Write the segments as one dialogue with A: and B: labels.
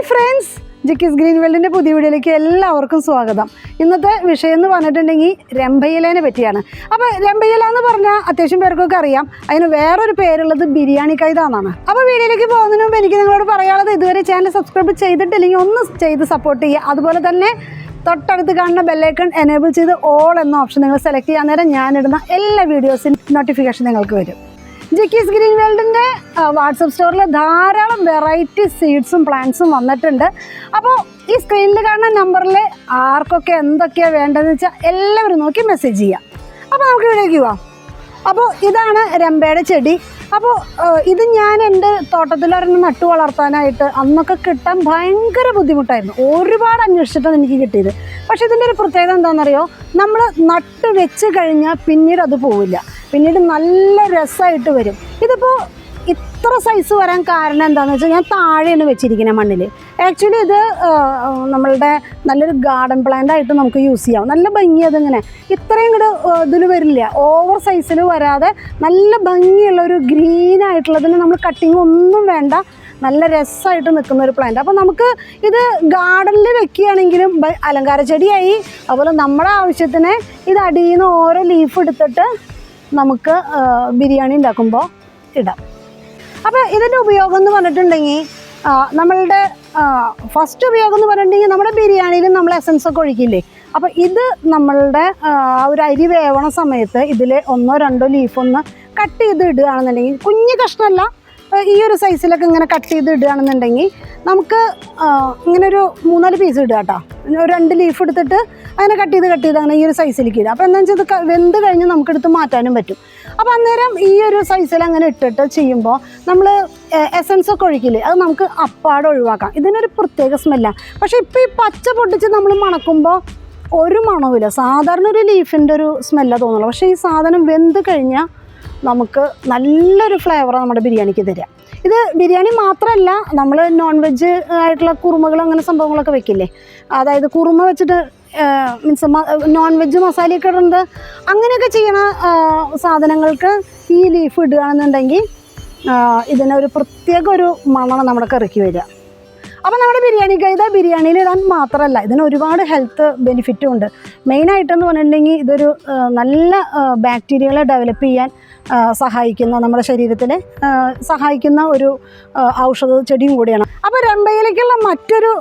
A: Hi friends ജിക്കിസ് green വേൾഡിന്റെ പുതിയ വീഡിയോയിലേക്ക് എല്ലാവർക്കും സ്വാഗതം. ഇന്നത്തെ വിഷയം എന്ന് പറഞ്ഞിട്ടുണ്ടെങ്കിൽ രംഭയിലേനെ പറ്റിയാണ്. അപ്പോൾ രംഭയില എന്ന് പറഞ്ഞാൽ അത്യാവശ്യം പേർക്കൊക്കെ അറിയാം. അതിന് വേറൊരു പേരുള്ളത് ബിരിയാണി കൈത എന്നാണ് അപ്പോൾ വീഡിയോയിലേക്ക് പോകുന്നതിന് മുമ്പ് എനിക്ക് നിങ്ങളോട് പറയാനുള്ളത് ഇതുവരെ ചാനൽ സബ്സ്ക്രൈബ് ചെയ്തിട്ടില്ലെങ്കിൽ ഒന്ന് ചെയ്ത് സപ്പോർട്ട് ചെയ്യുക. അതുപോലെ തന്നെ തൊട്ടടുത്ത് കാണുന്ന ബെല്ലൈക്കൺ എനേബിൾ ചെയ്ത് ഓൾ എന്ന ഓപ്ഷൻ നിങ്ങൾ സെലക്ട് ചെയ്യാൻ നേരം ഞാനിടുന്ന എല്ലാ വീഡിയോസിന്റെ നോട്ടിഫിക്കേഷൻ നിങ്ങൾക്ക് വരും. ജിക്കീസ് ഗ്രീൻ വേൾഡിന്റെ വാട്സപ്പ് സ്റ്റോറിൽ ധാരാളം വെറൈറ്റി സീഡ്സും പ്ലാന്റ്സും വന്നിട്ടുണ്ട്. അപ്പോൾ ഈ സ്ക്രീനിൽ കാണുന്ന നമ്പറിൽ ആർക്കൊക്കെ എന്തൊക്കെയാണ് വേണ്ടതെന്ന് വെച്ചാൽ എല്ലാവരും നോക്കി മെസ്സേജ് ചെയ്യാം. അപ്പോൾ നമുക്ക് ഇവിടേക്ക് പോവാം. അപ്പോൾ ഇതാണ് രമ്പയുടെ ചെടി. അപ്പോൾ ഇത് ഞാൻ എന്റെ തോട്ടത്തിലൊരെണ്ണം നട്ടു വളർത്താനായിട്ട് അന്നൊക്കെ കിട്ടാൻ ഭയങ്കര ബുദ്ധിമുട്ടായിരുന്നു. ഒരുപാട് അന്വേഷിച്ചിട്ടാണ് എനിക്ക് കിട്ടിയത്. പക്ഷേ ഇതിന്റെ ഒരു പ്രത്യേകത എന്താണെന്നറിയോ? നമ്മൾ നട്ട് വെച്ച് കഴിഞ്ഞാൽ പിന്നീട് അത് പോവില്ല. പിന്നീട് നല്ല രസമായിട്ട് വരും. ഇതിപ്പോൾ ഇത്ര സൈസ് വരാൻ കാരണം എന്താണെന്ന് വെച്ചാൽ ഞാൻ താഴെയാണ് വെച്ചിരിക്കുന്നത് മണ്ണിൽ ആക്ച്വലി ഇത് നമ്മളുടെ നല്ലൊരു ഗാർഡൻ പ്ലാന്റ് ആയിട്ട് നമുക്ക് യൂസ് ചെയ്യാം. നല്ല ഭംഗി അതിങ്ങനെ. ഇത്രയും കൂടെ ഇതിൽ വരില്ല. ഓവർ സൈസിൽ വരാതെ നല്ല ഭംഗിയുള്ള ഒരു ഗ്രീൻ ആയിട്ടുള്ളതിന് നമ്മൾ കട്ടിങ് ഒന്നും വേണ്ട. നല്ല രസമായിട്ട് നിൽക്കുന്ന ഒരു പ്ലാന്റ് അപ്പോൾ നമുക്ക് ഇത് ഗാർഡനിൽ വെക്കുകയാണെങ്കിലും അലങ്കാര ചെടിയായി. അതുപോലെ നമ്മുടെ ആവശ്യത്തിന് ഇത് അടിയിൽ നിന്ന് ഓരോ ലീഫ് എടുത്തിട്ട് നമുക്ക് ബിരിയാണി ഉണ്ടാക്കുമ്പോൾ ഇടാം. അപ്പോൾ ഇതിന്റെ ഉപയോഗം എന്ന് പറഞ്ഞിട്ടുണ്ടെങ്കിൽ നമ്മളുടെ ഫസ്റ്റ് ഉപയോഗം എന്ന് പറഞ്ഞിട്ടുണ്ടെങ്കിൽ നമ്മുടെ ബിരിയാണിയിൽ നമ്മൾ എസൻസ് ഒക്കെ ഒഴിക്കില്ലേ? അപ്പോൾ ഇത് നമ്മളുടെ ഒരു അരി വേവണ സമയത്ത് ഇതിൽ ഒന്നോ രണ്ടോ ലീഫ് ഒന്ന് കട്ട് ചെയ്ത് ഇടുകയാണെന്നുണ്ടെങ്കിൽ കുഞ്ഞു കഷ്ണമല്ല ഈ ഒരു സൈസിലൊക്കെ ഇങ്ങനെ കട്ട് ചെയ്ത് ഇടുകയാണെന്നുണ്ടെങ്കിൽ നമുക്ക് ഇങ്ങനെ ഒരു മൂന്നാൽ പീസ് ഇടുക കേട്ടോ. ഒരു രണ്ട് ലീഫ് എടുത്തിട്ട് അങ്ങനെ കട്ട് ചെയ്ത് കട്ട് ചെയ്ത് അങ്ങനെ ഈ ഒരു സൈസിലേക്ക് ഇടുക. അപ്പോൾ എന്താണെന്ന് വെച്ചാൽ ഇത് വെന്ത് കഴിഞ്ഞ് നമുക്കെടുത്ത് മാറ്റാനും പറ്റും. അപ്പോൾ അന്നേരം ഈ ഒരു സൈസിൽ അങ്ങനെ ഇട്ടിട്ട് ചെയ്യുമ്പോൾ നമ്മൾ എസൻസ് ഒക്കെ ഒഴിക്കില്ലേ അത് നമുക്ക് അപ്പാടെ ഒഴിവാക്കാം. ഇതിനൊരു പ്രത്യേക സ്മെല്ലാണ് പക്ഷേ ഇപ്പോൾ ഈ പച്ച പൊട്ടിച്ച് നമ്മൾ മണക്കുമ്പോൾ ഒരു മണവുമില്ല. സാധാരണ ഒരു ലീഫിന്റെ ഒരു സ്മെല്ലാണ് തോന്നുള്ളൂ. പക്ഷേ ഈ സാധനം വെന്ത് കഴിഞ്ഞാൽ നമുക്ക് നല്ലൊരു ഫ്ലേവർ നമ്മുടെ ബിരിയാണിക്ക് തരിക. ഇത് ബിരിയാണി മാത്രമല്ല നമ്മൾ നോൺ വെജ് ആയിട്ടുള്ള കുറുമകൾ അങ്ങനെ സംഭവങ്ങളൊക്കെ വെക്കില്ലേ? അതായത് കുറുമ വെച്ചിട്ട് മീൻസ് നോൺ വെജ് മസാലയൊക്കെ ഇടുന്നത് അങ്ങനെയൊക്കെ ചെയ്യണ സാധനങ്ങൾക്ക് ഈ ലീഫ് ഇടുകയാണെന്നുണ്ടെങ്കിൽ ഇതിനെ ഇതിനൊരു പ്രത്യേക ഒരു മണമാണ് നമ്മുടെ കറിക്ക് വരിക. അപ്പോൾ നമ്മുടെ ബിരിയാണി കൈത ബിരിയാണിയിൽ ഇടാൻ മാത്രമല്ല ഇതിന് ഒരുപാട് ഹെൽത്ത് ബെനിഫിറ്റും ഉണ്ട്. മെയിനായിട്ടെന്ന് പറഞ്ഞിട്ടുണ്ടെങ്കിൽ ഇതൊരു നല്ല ബാക്ടീരിയകളെ ഡെവലപ്പ് ചെയ്യാൻ സഹായിക്കുന്ന നമ്മുടെ ശരീരത്തിനെ സഹായിക്കുന്ന ഒരു ഔഷധ ചെടിയും കൂടിയാണ്. അപ്പോൾ രണ്ടയിലേക്കുള്ള മറ്റൊരു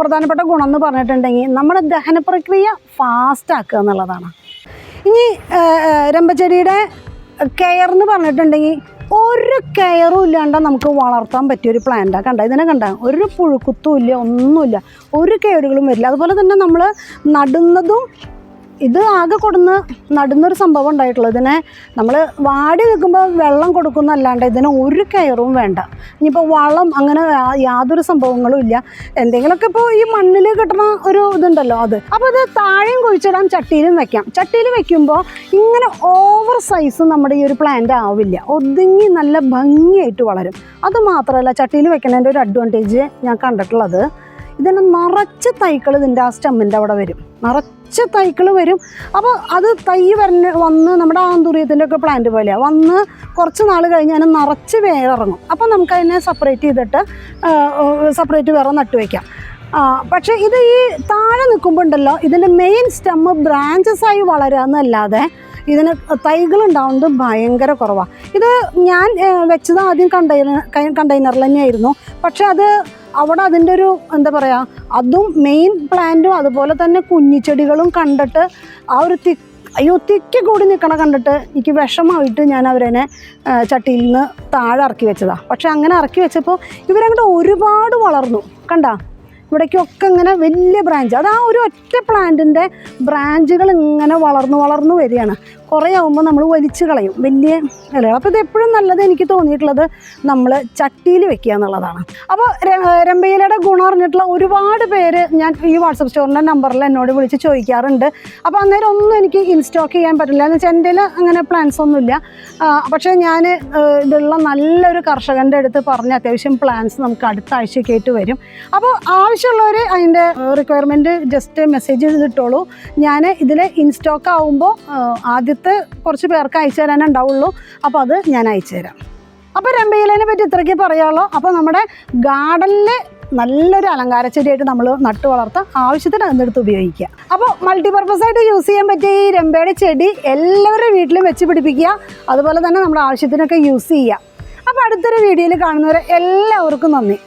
A: പ്രധാനപ്പെട്ട ഗുണം എന്ന് പറഞ്ഞിട്ടുണ്ടെങ്കിൽ നമ്മുടെ ദഹന പ്രക്രിയ ഫാസ്റ്റാക്കുക എന്നുള്ളതാണ്. ഇനി രമ്പച്ചെടിയുടെ കെയർ എന്ന് പറഞ്ഞിട്ടുണ്ടെങ്കിൽ ഒരു കെയറും ഇല്ലാണ്ട് നമുക്ക് വളർത്താൻ പറ്റിയ ഒരു പ്ലാന്റാണ് കണ്ട? ഇതിനെ കണ്ട? ഒരു പുഴുക്കുത്തും ഇല്ല ഒന്നുമില്ല. ഒരു കേടുകളും വരില്ല. അതുപോലെ തന്നെ നമ്മൾ നടുന്നതും ഇത് ആകെ കൊടുന്ന് നടുന്നൊരു സംഭവം ഉണ്ടായിട്ടുള്ളൂ ഇതിനെ നമ്മൾ വാടി നിൽക്കുമ്പോൾ വെള്ളം കൊടുക്കുന്നല്ലാണ്ട് ഇതിന് ഒരു കയറും വേണ്ട. ഇനിയിപ്പോൾ വളം അങ്ങനെ യാതൊരു സംഭവങ്ങളും ഇല്ല. എന്തെങ്കിലുമൊക്കെ ഇപ്പോൾ ഈ മണ്ണിൽ കിട്ടുന്ന ഒരു ഇതുണ്ടല്ലോ അത്. അപ്പോൾ ഇത് താഴെയും കുഴിച്ചിടാം ചട്ടിയിലും വെക്കാം. ചട്ടിയിൽ വെക്കുമ്പോൾ ഇങ്ങനെ ഓവർ സൈസ് നമ്മുടെ ഈ ഒരു പ്ലാന്റ് ആവില്ല. ഒതുങ്ങി നല്ല ഭംഗിയായിട്ട് വളരും. അത് മാത്രമല്ല ചട്ടിയിൽ വെക്കുന്നതിന്റെ ഒരു അഡ്വാന്റേജ് ഞാൻ കണ്ടിട്ടുള്ളത്. ഇതിന് നിറച്ച് തൈക്കൾ ഇതിന്റെ ആ സ്റ്റമ്മിന്റെ അവിടെ വരും. നിറച്ച് തൈക്കൾ വരും. അപ്പോൾ അത് തൈ വരണ് വന്ന് നമ്മുടെ ആന്തൂറിയത്തിന്റെ ഒക്കെ പ്ലാന്റ് പോലെയാണ് വന്ന് കുറച്ച് നാൾ കഴിഞ്ഞ് അതിന് നിറച്ച് വേറിറങ്ങും അപ്പോൾ നമുക്കതിനെ സെപ്പറേറ്റ് ചെയ്തിട്ട് സെപ്പറേറ്റ് വേറെ നട്ടു വയ്ക്കാം പക്ഷേ ഇത് ഈ താഴെ നിൽക്കുമ്പോൾ ഉണ്ടല്ലോ ഇതിന്റെ മെയിൻ സ്റ്റെമ്മ് ബ്രാഞ്ചസ് ആയി വളരുക എന്നല്ലാതെ ഇതിന് തൈകൾ ഉണ്ടാവുന്നത് ഭയങ്കര കുറവാണ് ഇത് ഞാൻ വെച്ചത് ആദ്യം കണ്ടെയ്നർ കണ്ടെയ്നറിൽ തന്നെയായിരുന്നു. പക്ഷേ അത് അവിടെ അതിന്റെ ഒരു എന്താ പറയുക അതും മെയിൻ പ്ലാന്റും അതുപോലെ തന്നെ കുഞ്ഞിച്ചെടികളും കണ്ടിട്ട് ആ ഒരു തി അയ്യോ തിക്കി കൂടി നിൽക്കണ കണ്ടിട്ട് എനിക്ക് വിഷമായിട്ട് ഞാൻ അവരെന്നെ ചട്ടിയിൽ നിന്ന് താഴെ ഇറക്കി വെച്ചതാണ് പക്ഷെ അങ്ങനെ ഇറക്കി വെച്ചപ്പോൾ ഇവരങ്ങോട്ട് ഒരുപാട് വളർന്നു. കണ്ട? ഇവിടേക്കൊക്കെ ഇങ്ങനെ വലിയ ബ്രാഞ്ച് അത് ആ ഒരു ഒറ്റ പ്ലാന്റിന്റെ ബ്രാഞ്ചുകൾ ഇങ്ങനെ വളർന്നു വളർന്നു വരികയാണ്. കുറേ ആകുമ്പോൾ നമ്മൾ വലിച്ചു കളയും. വലിയ ഇലകൾ. അപ്പോൾ ഇത് എപ്പോഴും നല്ലത് എനിക്ക് തോന്നിയിട്ടുള്ളത് നമ്മൾ ചട്ടിയിൽ വെക്കുക എന്നുള്ളതാണ്. അപ്പോൾ രമ്പയിലയുടെ ഗുണം അറിഞ്ഞിട്ടുള്ള ഒരുപാട് പേര് ഞാൻ ഈ വാട്സപ്പ് സ്റ്റോറിന്റെ നമ്പറിൽ എന്നോട് വിളിച്ച് ചോദിക്കാറുണ്ട്. അപ്പോൾ അന്നേരം ഒന്നും എനിക്ക് ഇൻസ്റ്റോക്ക് ചെയ്യാൻ പറ്റില്ല. എന്ന് വെച്ചാൽ എന്റെ അങ്ങനെ പ്ലാൻസ് ഒന്നുമില്ല. പക്ഷേ ഞാൻ ഇതുള്ള നല്ലൊരു കർഷകന്റെ അടുത്ത് പറഞ്ഞ് അത്യാവശ്യം പ്ലാൻസ് നമുക്ക് അടുത്ത ആഴ്ചക്കായിട്ട് വരും. അപ്പോൾ ആവശ്യമുള്ളവർ അതിന്റെ റിക്വയർമെന്റ് ജസ്റ്റ് മെസ്സേജ് ചെയ്തിട്ടുള്ളൂ ഞാൻ ഇതിൽ ഇൻസ്റ്റോക്ക് ആവുമ്പോൾ ആദ്യത്തെ കുറച്ച് പേർക്ക് അയച്ചു തരാനേ ഉണ്ടാവുള്ളൂ. അപ്പോൾ അത് ഞാൻ അയച്ചു തരാം. അപ്പോൾ രമ്പയിലേനെ പറ്റി ഇത്രയ്ക്ക് പറയുള്ളൂ അപ്പോൾ നമ്മുടെ ഗാർഡനിൽ നല്ലൊരു അലങ്കാര ചെടിയായിട്ട് നമ്മൾ നട്ടു വളർത്താം ആവശ്യത്തിന് അതിനടുത്ത് ഉപയോഗിക്കുക. അപ്പോൾ മൾട്ടിപർപ്പസ് ആയിട്ട് യൂസ് ചെയ്യാൻ പറ്റിയ ഈ രമ്പയുടെ ചെടി എല്ലാവരുടെ വീട്ടിലും വെച്ച് പിടിപ്പിക്കുക. അതുപോലെ തന്നെ നമ്മുടെ ആവശ്യത്തിനൊക്കെ യൂസ് ചെയ്യുക. അപ്പോൾ അടുത്തൊരു വീഡിയോയിൽ കാണുന്നവരെ എല്ലാവർക്കും നന്ദി.